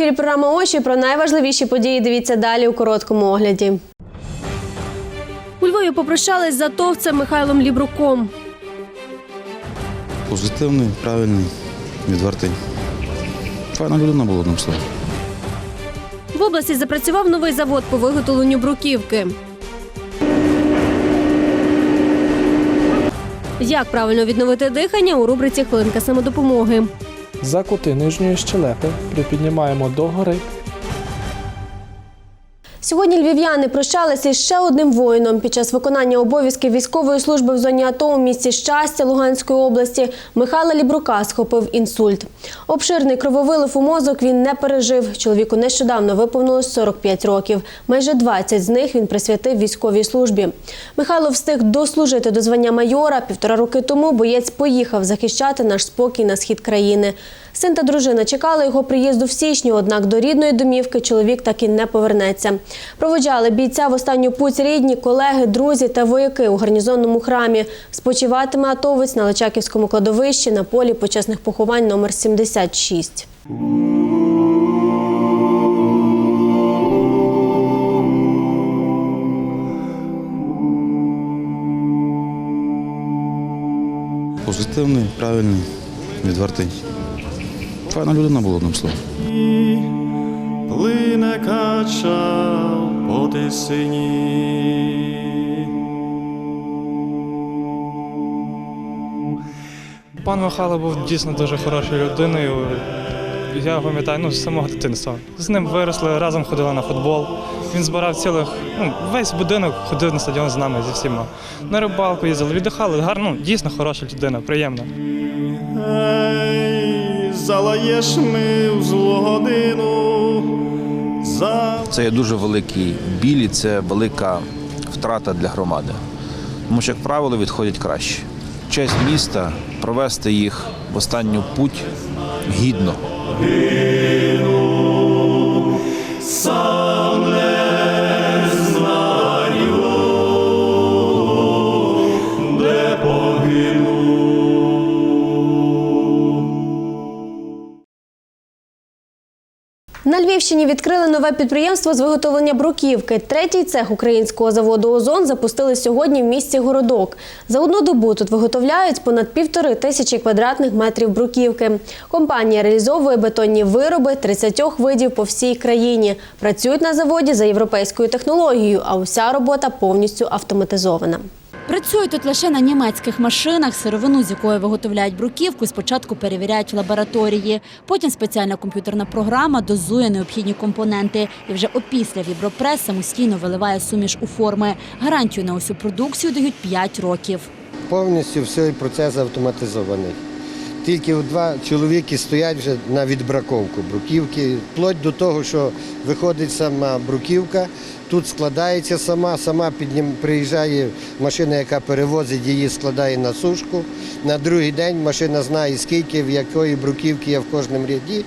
ефірі програма Очі про найважливіші події. Дивіться далі у короткому огляді. У Львові попрощались з атовцем Михайлом Лібруком. Позитивний, правильний, відвертий. Файна людина була одним словом. В області запрацював новий завод по виготовленню бруківки. Як правильно відновити дихання у рубриці Хвилинка самодопомоги. За кути нижньої щелепи припіднімаємо догори Сьогодні львів'яни прощалися із ще одним воїном. Під час виконання обов'язків військової служби в зоні АТО у місті Щастя Луганської області Михайла Лібрука схопив інсульт. Обширний крововилив у мозок він не пережив. Чоловіку нещодавно виповнилось 45 років. Майже 20 з них він присвятив військовій службі. Михайло встиг дослужити до звання майора. Півтора роки тому боєць поїхав захищати наш спокій на схід країни. Син та дружина чекали його приїзду в січні, однак до рідної домівки чоловік так і не повернеться. Проводжали бійця в останню путь рідні, колеги, друзі та вояки у гарнізонному храмі. Спочиватиме атовець на Личаківському кладовищі на полі почесних поховань номер 76. Позитивний, правильний, відвертий. Файна людина була одним словом. Плине кача по тисині. Пан Михайло був дійсно дуже хорошою людиною. Я пам'ятаю ну, з самого дитинства. З ним виросли, разом ходили на футбол. Він збирав цілих, ну, весь будинок ходив на стадіон з нами зі всіма. На рибалку їздили, віддихали. Гарно, ну, дійсно хороша людина, приємна. Залаєш ми в злу годину. За Це є дуже великий біль і це велика втрата для громади. Тому що, як правило, відходять краще. Честь міста провести їх в останню путь гідно. На відкрили нове підприємство з виготовлення бруківки. Третій цех українського заводу Озон запустили сьогодні в місті Городок. За одну добу тут виготовляють понад півтори тисячі квадратних метрів бруківки. Компанія реалізовує бетонні вироби 30 видів по всій країні. Працюють на заводі за європейською технологією, а уся робота повністю автоматизована. Працюють тут лише на німецьких машинах. Сировину, з якої виготовляють бруківку, спочатку перевіряють в лабораторії. Потім спеціальна комп'ютерна програма дозує необхідні компоненти. І вже опісля вібропрес самостійно виливає суміш у форми. Гарантію на усю продукцію дають 5 років. Повністю все процес автоматизований. Тільки два чоловіки стоять вже на відбраковку бруківки, вплоть до того, що виходить сама бруківка, тут складається сама, сама піднім, приїжджає машина, яка перевозить її, складає на сушку. На другий день машина знає, скільки, в якої бруківки є в кожному ряді.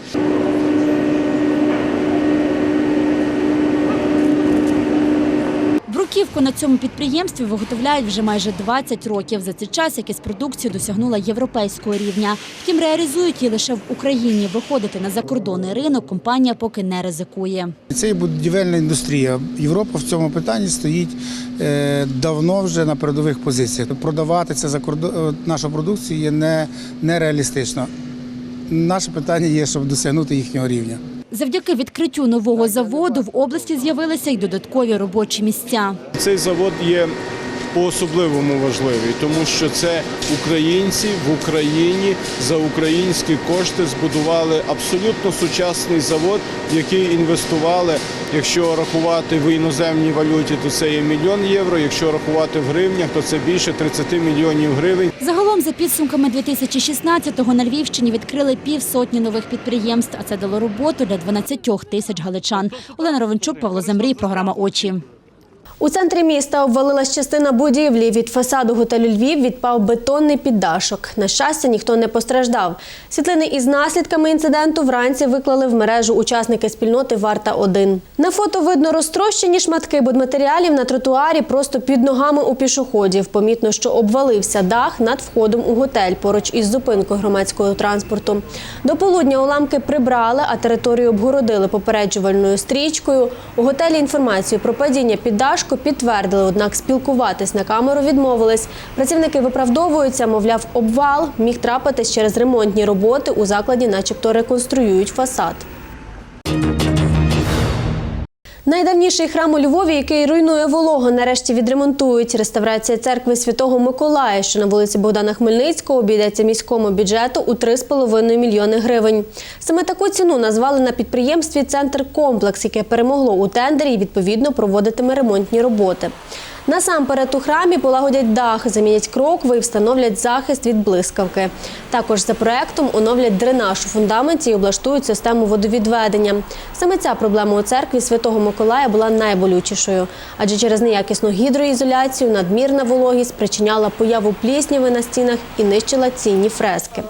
Бруківку на цьому підприємстві виготовляють вже майже 20 років. За цей час якість продукції досягнула європейського рівня. Втім, реалізують її лише в Україні. Виходити на закордонний ринок компанія поки не ризикує. Це і будівельна індустрія. Європа в цьому питанні стоїть е, давно вже на передових позиціях. Продавати це за кордон нашу продукцію є не, нереалістично. Наше питання є, щоб досягнути їхнього рівня. Завдяки відкриттю нового заводу в області з'явилися й додаткові робочі місця. Цей завод є по-особливому важливий, тому що це українці в Україні за українські кошти збудували абсолютно сучасний завод, який інвестували. Якщо рахувати в іноземній валюті, то це є мільйон євро. Якщо рахувати в гривнях, то це більше 30 мільйонів гривень. Загалом, за підсумками 2016-го, на Львівщині відкрили півсотні нових підприємств, а це дало роботу для 12 тисяч галичан. Олена Ровенчук, Павло Замрій, програма Очі. У центрі міста обвалилась частина будівлі. Від фасаду готелю Львів відпав бетонний піддашок. На щастя, ніхто не постраждав. Світлини із наслідками інциденту вранці виклали в мережу учасники спільноти Варта 1 На фото видно розтрощені шматки будматеріалів на тротуарі просто під ногами у пішоходів. Помітно, що обвалився дах над входом у готель поруч із зупинкою громадського транспорту. До полудня уламки прибрали, а територію обгородили попереджувальною стрічкою. У готелі інформацію про падіння піддашку підтвердили, однак спілкуватись на камеру відмовились. Працівники виправдовуються, мовляв, обвал міг трапитись через ремонтні роботи у закладі, начебто реконструюють фасад. Найдавніший храм у Львові, який руйнує волога, нарешті відремонтують. Реставрація церкви Святого Миколая, що на вулиці Богдана Хмельницького, обійдеться міському бюджету у 3,5 мільйони гривень. Саме таку ціну назвали на підприємстві Центр Комплекс, яке перемогло у тендері і відповідно проводитиме ремонтні роботи. Насамперед у храмі полагодять дах, замінять крокви і встановлять захист від блискавки. Також за проектом оновлять дренаж у фундаменті і облаштують систему водовідведення. Саме ця проблема у церкві Святого Миколая була найболючішою, адже через неякісну гідроізоляцію надмірна вологість спричиняла появу плісняви на стінах і нищила цінні фрески.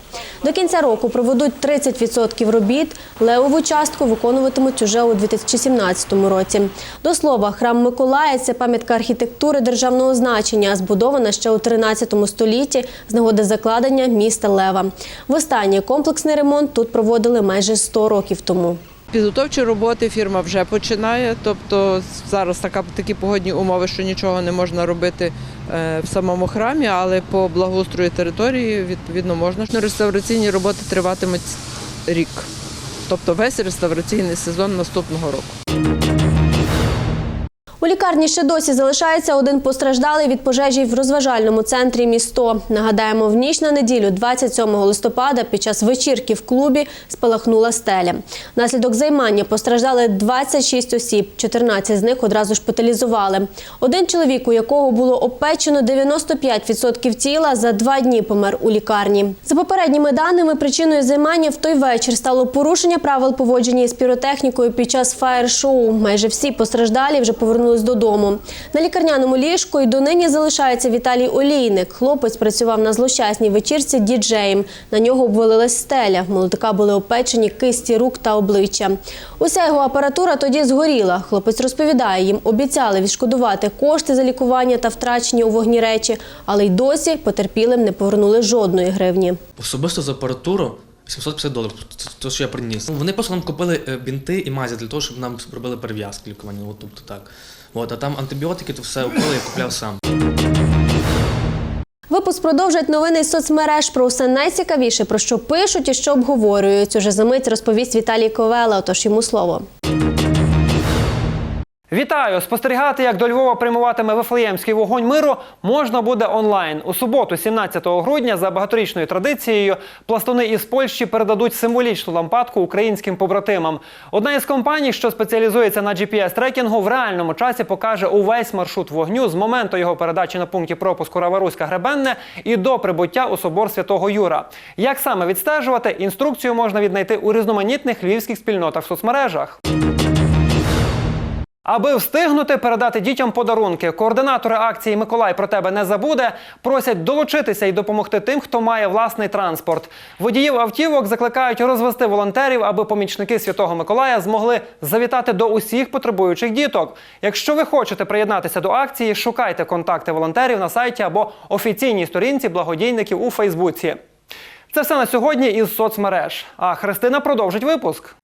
До кінця року проведуть 30% робіт. Левову частку виконуватимуть уже у 2017 році. До слова, храм Миколая це пам'ятка архітектури державного значення, збудована ще у 13 столітті з нагоди закладення міста Лева. Востаннє комплексний ремонт тут проводили майже 100 років тому. Підготовчі роботи фірма вже починає. Тобто зараз така такі погодні умови, що нічого не можна робити е, в самому храмі, але по благоустрою території відповідно можна. Реставраційні роботи триватимуть рік, тобто весь реставраційний сезон наступного року. У лікарні ще досі залишається один постраждалий від пожежі в розважальному центрі місто. Нагадаємо, в ніч на неділю, 27 листопада, під час вечірки в клубі спалахнула стеля. Наслідок займання постраждали 26 осіб, 14 з них одразу шпиталізували. Один чоловік, у якого було опечено 95% тіла, за два дні помер у лікарні. За попередніми даними, причиною займання в той вечір стало порушення правил поводження із піротехнікою під час фаєр-шоу. Майже всі постраждалі вже повернулись додому. На лікарняному ліжку і донині залишається Віталій Олійник. Хлопець працював на злощасній вечірці діджеєм. На нього обвалилась стеля. Молодика були опечені кисті рук та обличчя. Уся його апаратура тоді згоріла. Хлопець розповідає, їм обіцяли відшкодувати кошти за лікування та втрачені у вогні речі, але й досі потерпілим не повернули жодної гривні. Особисто за апаратуру 750 доларів, це те, що я приніс. Вони просто нам купили е, бінти і мазі для того, щоб нам робили перев'язки лікування. От, тобто так. От, а там антибіотики, то все уколи я купляв сам. Випуск продовжать новини з соцмереж про все найцікавіше, про що пишуть і що обговорюють. Уже за мить розповість Віталій Ковела, отож йому слово. Вітаю! Спостерігати, як до Львова прямуватиме Вифлеємський вогонь миру, можна буде онлайн. У суботу, 17 грудня, за багаторічною традицією, пластуни із Польщі передадуть символічну лампадку українським побратимам. Одна із компаній, що спеціалізується на GPS-трекінгу, в реальному часі покаже увесь маршрут вогню з моменту його передачі на пункті пропуску Раваруська Гребенне і до прибуття у собор Святого Юра. Як саме відстежувати, інструкцію можна віднайти у різноманітних львівських спільнотах в соцмережах. Аби встигнути передати дітям подарунки, координатори акції Миколай про тебе не забуде. Просять долучитися і допомогти тим, хто має власний транспорт. Водіїв автівок закликають розвести волонтерів, аби помічники Святого Миколая змогли завітати до усіх потребуючих діток. Якщо ви хочете приєднатися до акції, шукайте контакти волонтерів на сайті або офіційній сторінці благодійників у Фейсбуці. Це все на сьогодні із соцмереж. А Христина продовжить випуск.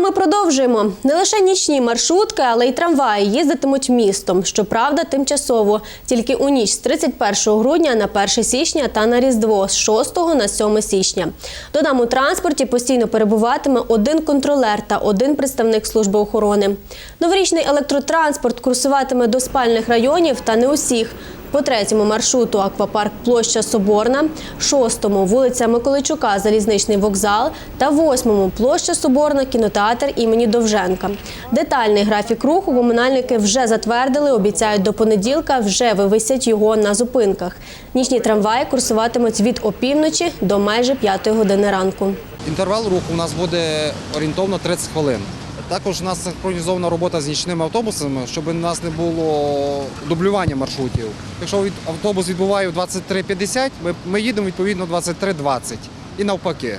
Ми продовжуємо. Не лише нічні маршрутки, але й трамваї їздитимуть містом. Щоправда, тимчасово. Тільки у ніч з 31 грудня на 1 січня та на Різдво з 6 на 7 січня. Додам у транспорті постійно перебуватиме один контролер та один представник служби охорони. Новорічний електротранспорт курсуватиме до спальних районів та не усіх. По третьому маршруту аквапарк площа Соборна, шостому вулиця Миколайчука, залізничний вокзал та восьмому площа Соборна, кінотеатр імені Довженка. Детальний графік руху комунальники вже затвердили. Обіцяють до понеділка вже вивисять його на зупинках. Нічні трамваї курсуватимуть від опівночі до майже п'ятої години ранку. Інтервал руху у нас буде орієнтовно 30 хвилин. Також у нас синхронізована робота з нічними автобусами, щоб у нас не було дублювання маршрутів. Якщо автобус відбуває в 23.50, ми, ми їдемо відповідно 23.20 і навпаки.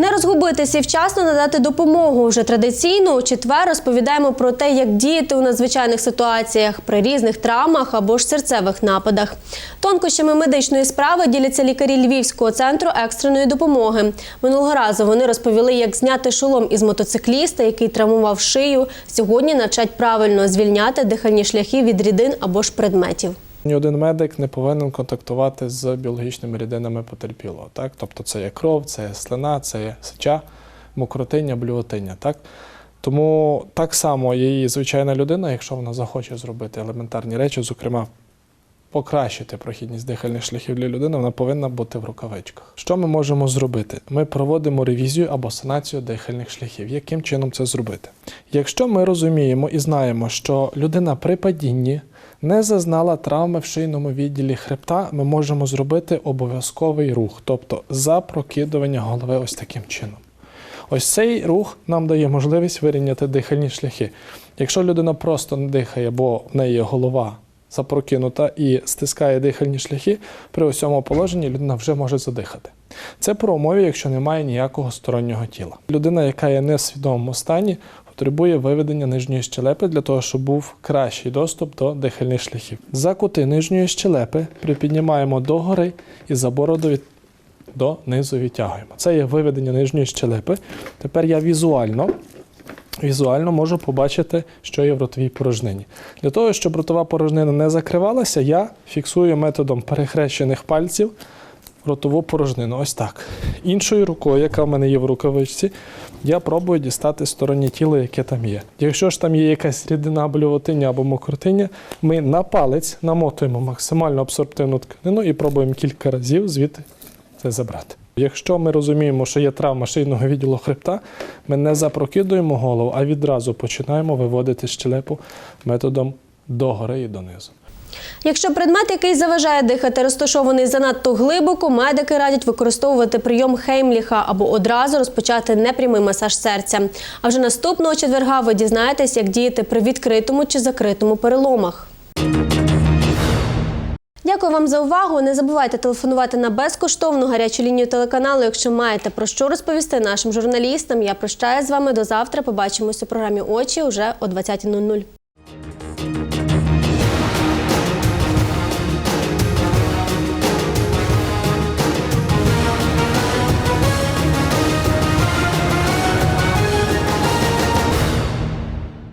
Не розгубитися і вчасно надати допомогу. Вже традиційно у четвер розповідаємо про те, як діяти у надзвичайних ситуаціях при різних травмах або ж серцевих нападах. Тонкощами медичної справи діляться лікарі Львівського центру екстреної допомоги. Минулого разу вони розповіли, як зняти шолом із мотоцикліста, який травмував шию. Сьогодні навчать правильно звільняти дихальні шляхи від рідин або ж предметів. Ні один медик не повинен контактувати з біологічними рідинами потерпілого. Так? Тобто це є кров, це є слина, це є сеча, мокротиння, блювотиння. Так? Тому так само її звичайна людина, якщо вона захоче зробити елементарні речі, зокрема покращити прохідність дихальних шляхів для людини, вона повинна бути в рукавичках. Що ми можемо зробити? Ми проводимо ревізію або санацію дихальних шляхів. Яким чином це зробити? Якщо ми розуміємо і знаємо, що людина при падінні не зазнала травми в шийному відділі хребта, ми можемо зробити обов'язковий рух, тобто запрокидування голови ось таким чином. Ось цей рух нам дає можливість вирівняти дихальні шляхи. Якщо людина просто не дихає, бо в неї голова запрокинута і стискає дихальні шляхи, при ось цьому положенні людина вже може задихати. Це про умові, якщо немає ніякого стороннього тіла. Людина, яка є не в свідомому стані, потребує виведення нижньої щелепи для того, щоб був кращий доступ до дихальних шляхів. За кути нижньої щелепи припіднімаємо догори і за бороду від до низу відтягуємо. Це є виведення нижньої щелепи. Тепер я візуально, візуально можу побачити, що є в ротовій порожнині. Для того, щоб ротова порожнина не закривалася, я фіксую методом перехрещених пальців ротову порожнину. Ось так. Іншою рукою, яка в мене є в рукавичці, я пробую дістати стороннє тіло, яке там є. Якщо ж там є якась рідина блювотиння або мокротиння, ми на палець намотуємо максимально абсорбтивну тканину і пробуємо кілька разів звідти це забрати. Якщо ми розуміємо, що є травма шийного відділу хребта, ми не запрокидуємо голову, а відразу починаємо виводити щелепу методом догори і донизу. Якщо предмет, який заважає дихати, розташований занадто глибоко, медики радять використовувати прийом Хеймліха або одразу розпочати непрямий масаж серця. А вже наступного четверга ви дізнаєтесь, як діяти при відкритому чи закритому переломах. Дякую вам за увагу. Не забувайте телефонувати на безкоштовну гарячу лінію телеканалу, якщо маєте про що розповісти нашим журналістам. Я прощаюсь з вами до завтра. Побачимось у програмі Очі уже о 20.00.